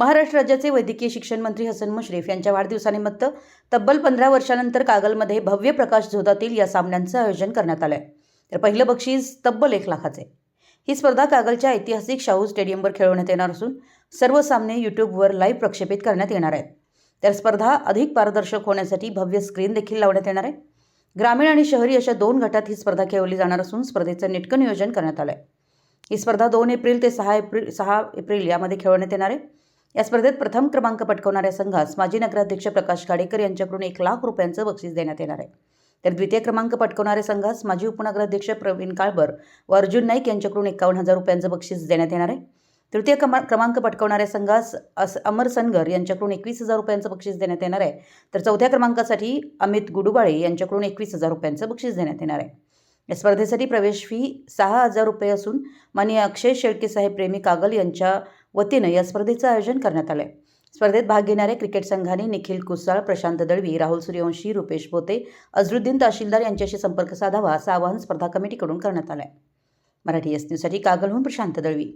महाराष्ट्र राज्याचे वैद्यकीय शिक्षण मंत्री हसन मुश्रीफ यांच्या वाढदिवसानिमित्त तब्बल पंधरा वर्षानंतर कागलमध्ये भव्य प्रकाश झोतातील या सामन्यांचं आयोजन करण्यात आलं आहे तर पहिलं बक्षीस तब्बल एक लाखाचे. ही स्पर्धा कागलच्या ऐतिहासिक शाहू स्टेडियमवर खेळवण्यात येणार असून सर्व सामने यूट्यूबवर लाईव्ह प्रक्षेपित करण्यात येणार आहेत. तर स्पर्धा अधिक पारदर्शक होण्यासाठी भव्य स्क्रीन देखील लावण्यात येणार आहे. ग्रामीण आणि शहरी अशा दोन गटात ही स्पर्धा खेळवली जाणार असून स्पर्धेचं नेटकं नियोजन करण्यात आलं आहे ही स्पर्धा दोन एप्रिल ते सहा एप्रिल सहा एप्रिल यामध्ये खेळवण्यात येणार आहे. या स्पर्धेत प्रथम क्रमांक पटकावणाऱ्या संघास माजी नगराध्यक्ष प्रकाश खाडेकर यांच्याकडून एक लाख रुपयांचं बक्षीस देण्यात येणार आहे. तर द्वितीय क्रमांक पटकावणाऱ्या संघास माजी उपनगराध्यक्ष प्रवीण काळबर व अर्जुन नाईक यांच्याकडून एकावन्न हजार रुपयांचं बक्षीस देण्यात येणार आहे. तृतीय क्रमा क्रमांक पटकावणाऱ्या संघास अस अमर सनगर यांच्याकडून एकवीस हजार रुपयांचं बक्षीस देण्यात येणार आहे. तर चौथ्या क्रमांकासाठी अमित गुडुबाळे यांच्याकडून एकवीस हजार रुपयांचं बक्षीस देण्यात येणार आहे. या स्पर्धेसाठी प्रवेश फी सहा हजार रुपये असून माननीय अक्षय शेळके साहेब प्रेमी कागल यांच्या वतीनं या स्पर्धेचं आयोजन करण्यात आलं आहे स्पर्धेत भाग घेणाऱ्या क्रिकेट संघाने निखिल कुसाळ प्रशांत दळवी राहुल सूर्यवंशी रुपेश बोते अझरुद्दीन तहसीलदार यांच्याशी संपर्क साधावा असं आवाहन स्पर्धा कमिटीकडून करण्यात आलं आहे मराठी एस न्यूजसाठी कागलहून प्रशांत दळवी.